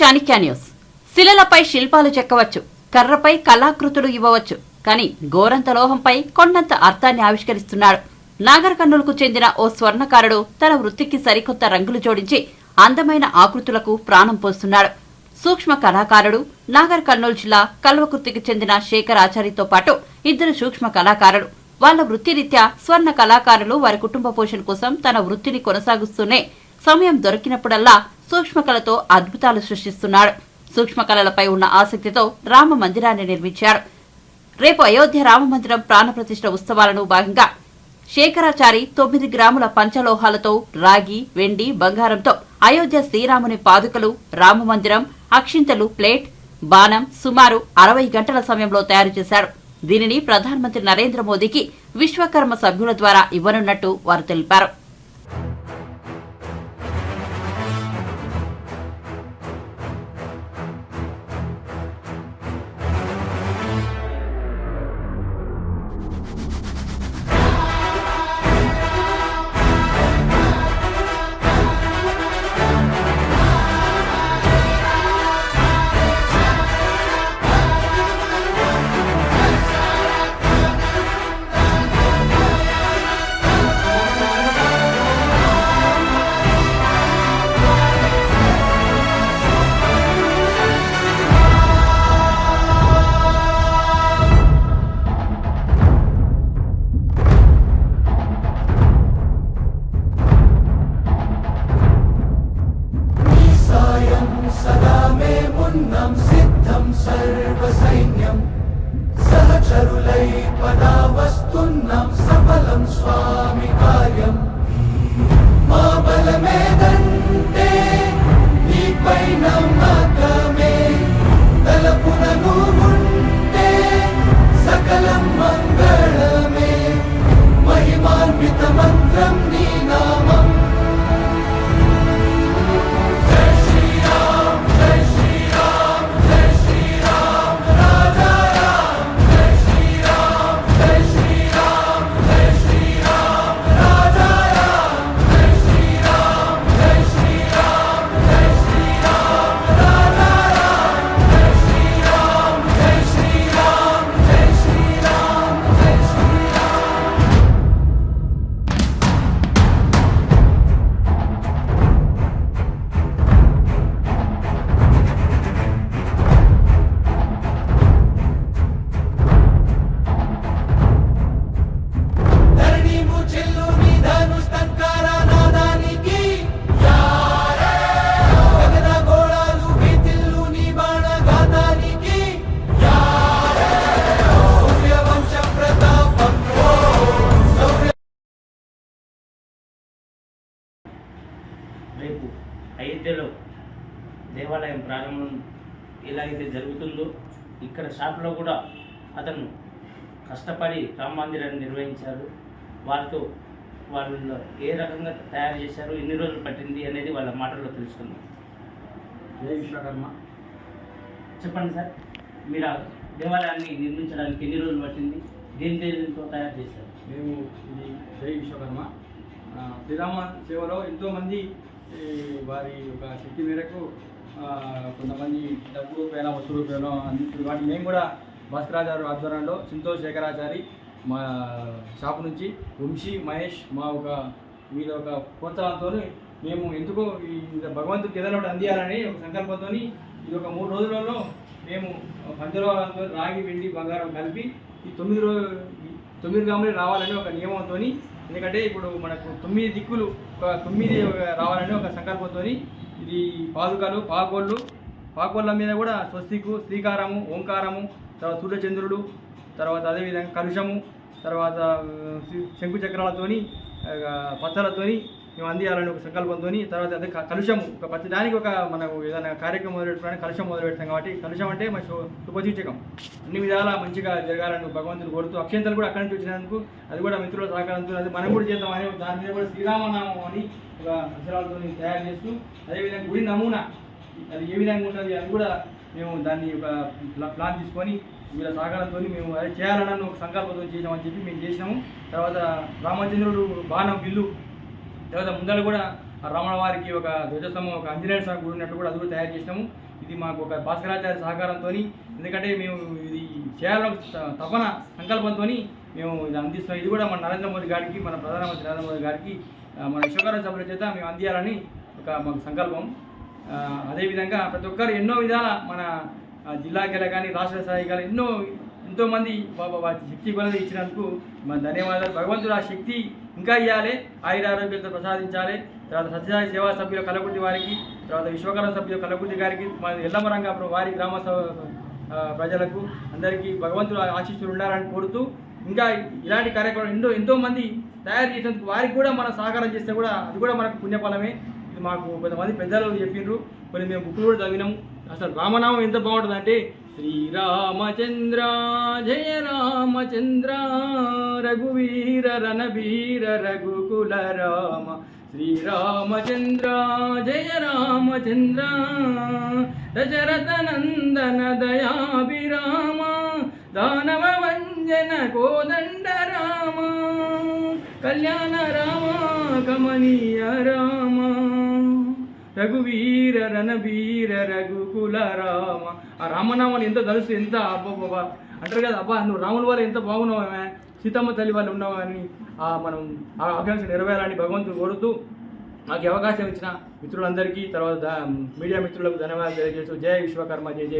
Chanakya news శిలలపై శిల్పాలు చెక్కవచ్చు. కర్రపై కళాకృతులు ఇవ్వవచ్చు. కానీ గోరంత లోహంపై కొండంత అర్థాన్ని ఆవిష్కరిస్తున్నాడు. నాగర్ కర్నూలుకు చెందిన ఓ స్వర్ణకారుడు తన వృత్తికి సరికొత్త రంగులు జోడించి అందమైన ఆకృతులకు ప్రాణం పోస్తున్నాడు. సూక్ష్మ కళాకారుడు నాగర్ కర్నూలు జిల్లా కల్వకుర్తికి చెందిన శేఖర్ ఆచారితో పాటు ఇద్దరు సూక్ష్మ కళాకారులు. వాళ్ళ వృత్తిరీత్యా స్వర్ణ కళాకారులు వారి కుటుంబ పోషణ కోసం తన వృత్తిని కొనసాగిస్తూనే సమయం దొరికినప్పుడల్లా సూక్ష్మకళతో అద్భుతాలు సృష్టిస్తున్నాడు. సూక్ష్మకళలపై ఉన్న ఆసక్తితో రామ మందిరాన్ని నిర్మించాడు రేపు అయోధ్య రామ మందిరం ప్రాణప్రతిష్ఠ ఉత్సవాలను భాగంగా శేఖరాచారి తొమ్మిది గ్రాముల పంచలోహాలతో రాగి వెండి బంగారంతో అయోధ్య శ్రీరాముని పాదుకలు రామమందిరం అక్షింతలు ప్లేట్ బాణం సుమారు అరవై గంటల సమయంలో తయారు చేశారు. దీనిని ప్రధానమంత్రి నరేంద్ర మోదీకి విశ్వకర్మ సభ్యుల ద్వారా ఇవ్వనున్నట్టు వారు తెలిపారు. ఉన్నం సిద్ధం సర్వసైన్యం. సహచరులై పదా వస్తున్నాం సఫలం స్వామి కార్యం. మా బలమేదంటే నీపై నమ్మకమే తలపున నువ్వుంటే సకలం మంగళమే. మహిమాన్విత మంత్రం రేపు అయోధ్యలో దేవాలయం ప్రారంభం ఎలా అయితే జరుగుతుందో ఇక్కడ షాప్లో కూడా అతను కష్టపడి రామ మందిరాన్ని నిర్వహించారు. వారితో వాళ్ళు ఏ రకంగా తయారు చేశారు ఎన్ని రోజులు పట్టింది అనేది వాళ్ళ మాటల్లో తెలుసుకుందాం. జయ విశ్వకర్మ. చెప్పండి సార్ మీరు ఆ దేవాలయాన్ని నిర్మించడానికి ఎన్ని రోజులు పట్టింది? దేని దేనితో తయారు చేశారు? మేము ఇది జై విశ్వకర్మ. శ్రీరామ సేవలో ఎంతోమంది వారి యొక్క శక్తి మేరకు కొంతమంది డబ్బు రూపాయన వస్తు రూపాయన అందిస్తుంది వాటి మేము కూడా భాస్కరాచార్య ఆధ్వర్యంలో సంతోష్ శేఖరాచారి మా షాప్ నుంచి వంశీ మహేష్ మా ఒక వీళ్ళ ఒక ప్రోత్సాహంతో మేము ఎందుకో ఈ భగవంతుడికి ఏదైనా ఒకటి అందియాలని ఒక సంకల్పంతో ఇది ఒక మూడు రోజులలో మేము పంచలోహాలతో రాగి వెండి బంగారం కలిపి ఈ తొమ్మిది రోజు తొమ్మిది గ్రాములు రావాలని ఒక నియమంతో ఎందుకంటే ఇప్పుడు మనకు తొమ్మిది దిక్కులు ఒక తొమ్మిది రావాలని ఒక సంకల్పంతో ఇది పాదుకలు పాకోళ్ళు. పాకోళ్ళ మీద కూడా స్వస్తికు శ్రీకారము ఓంకారము తర్వాత సూర్యచంద్రుడు తర్వాత అదేవిధంగా కలుషము తర్వాత ఆ, శంకు చక్రాలతోని పచ్చలతోని మేము అందియాలని ఒక సంకల్పంతో తర్వాత అదే కలుషం కలుషము. ఒక ప్రతి దానికి ఒక మనకు ఏదైనా కార్యక్రమం మొదలు పెట్టుకోవడానికి కలుషం మొదలు పెడతాం కాబట్టి కలుషం అంటే మన శు- శుభసూచకం అన్ని విధాలా మంచిగా జరగాలని భగవంతుని కోరుతూ అక్షంతలు కూడా అక్కడి నుంచి వచ్చినందుకు అది కూడా మిత్రుల సహకారంతో అది మనం కూడా చేద్దాం అని దాని మీద కూడా శ్రీరామనామం అని ఒక అక్షరాలతో తయారు చేస్తూ అదేవిధంగా గుడి నమూనా అది ఏ విధంగా ఉంటుంది అది కూడా మేము దాన్ని ఒక ప్లాన్ తీసుకొని వీళ్ళ సహకారంతో మేము అది చేయాలని ఒక సంకల్పంతో చేసామని చెప్పి మేము చేసినాము. తర్వాత రామచంద్రుడు బాణం బిల్లు తర్వాత ముందర కూడా రమణ వారికి ఒక ధ్వజస్తంభం ఒక ఆంజనేయ స్వామి గుడి ఉన్నట్టు కూడా అది కూడా తయారు చేసినాము. ఇది మాకు ఒక భాస్కరాచార్య సహకారంతో ఎందుకంటే మేము ఇది చేయాలని త- తపన సంకల్పంతో మేము ఇది అందిస్తున్నాం. ఇది కూడా మన నరేంద్ర మోదీ గారికి మన ప్రధానమంత్రి నరేంద్ర మోదీ గారికి మన విశ్వకరణ సభ్యుల చేత మేము అందియాలని ఒక మాకు సంకల్పం. అదేవిధంగా ప్రతి ఒక్కరు ఎన్నో విధాల మన జిల్లాకెళ్ళ కానీ రాష్ట్ర స్థాయి కానీ ఎన్నో ఎంతోమంది బాబా వారి శక్తి కొలది ఇచ్చినందుకు మన ధన్యవాదాలు. భగవంతుడు ఆ శక్తి ఇంకా ఇవ్వాలి ఆయురారోగ్యంతో ప్రసాదించాలి. తర్వాత సత్యసాయి సేవా సభ్యుల కలకుర్తి వారికి తర్వాత విశ్వకర్మ సభ్యుల కలకుర్తి గారికి మన ఎల్లమరంగా వారి గ్రామ సభ- ప్రజలకు అందరికీ భగవంతుడు ఆశీస్సులు ఉండాలని కోరుతూ ఇంకా ఇలాంటి కార్యక్రమాలు ఎన్నో ఎంతో మంది తయారు చేసినందుకు వారికి కూడా మనం సహకారం చేస్తే కూడా అది కూడా మనకు పుణ్యఫలమే. ఇది మాకు కొంతమంది పెద్దలు చెప్పిండ్రు కొన్ని మేము బుక్లు కూడా చదివినాం అసలు రామనామం ఎంత బాగుంటుందంటే శ్రీరామచంద్ర జయ రామచంద్ర. రఘువీర రణవీర రఘుకుల రామ శ్రీరామచంద్ర జయ రామచంద్ర దశరథ నందన దయాభిరామ దానవ వంజన కోదండ రామ కళ్యాణ రామ కమనీయ రామ రఘువీర రణవీర రఘుకుల రామ ఆ రామనామాలు ఎంత తెలుసు ఎంత అబ్బా అంటారు కదా అబ్బా నువ్వు రాముల వల్ల ఎంత బాగున్నావా సీతమ్మ తల్లి వాళ్ళు ఉన్నామని ఆ మనం ఆ ఆకాంక్ష నెరవేరాలని భగవంతుడు కోరుతూ నాకు అవకాశం ఇచ్చిన మిత్రులందరికీ తర్వాత మీడియా మిత్రులకు ధన్యవాదాలు తెలియజేస్తూ జయ విశ్వకర్మ జయ జయ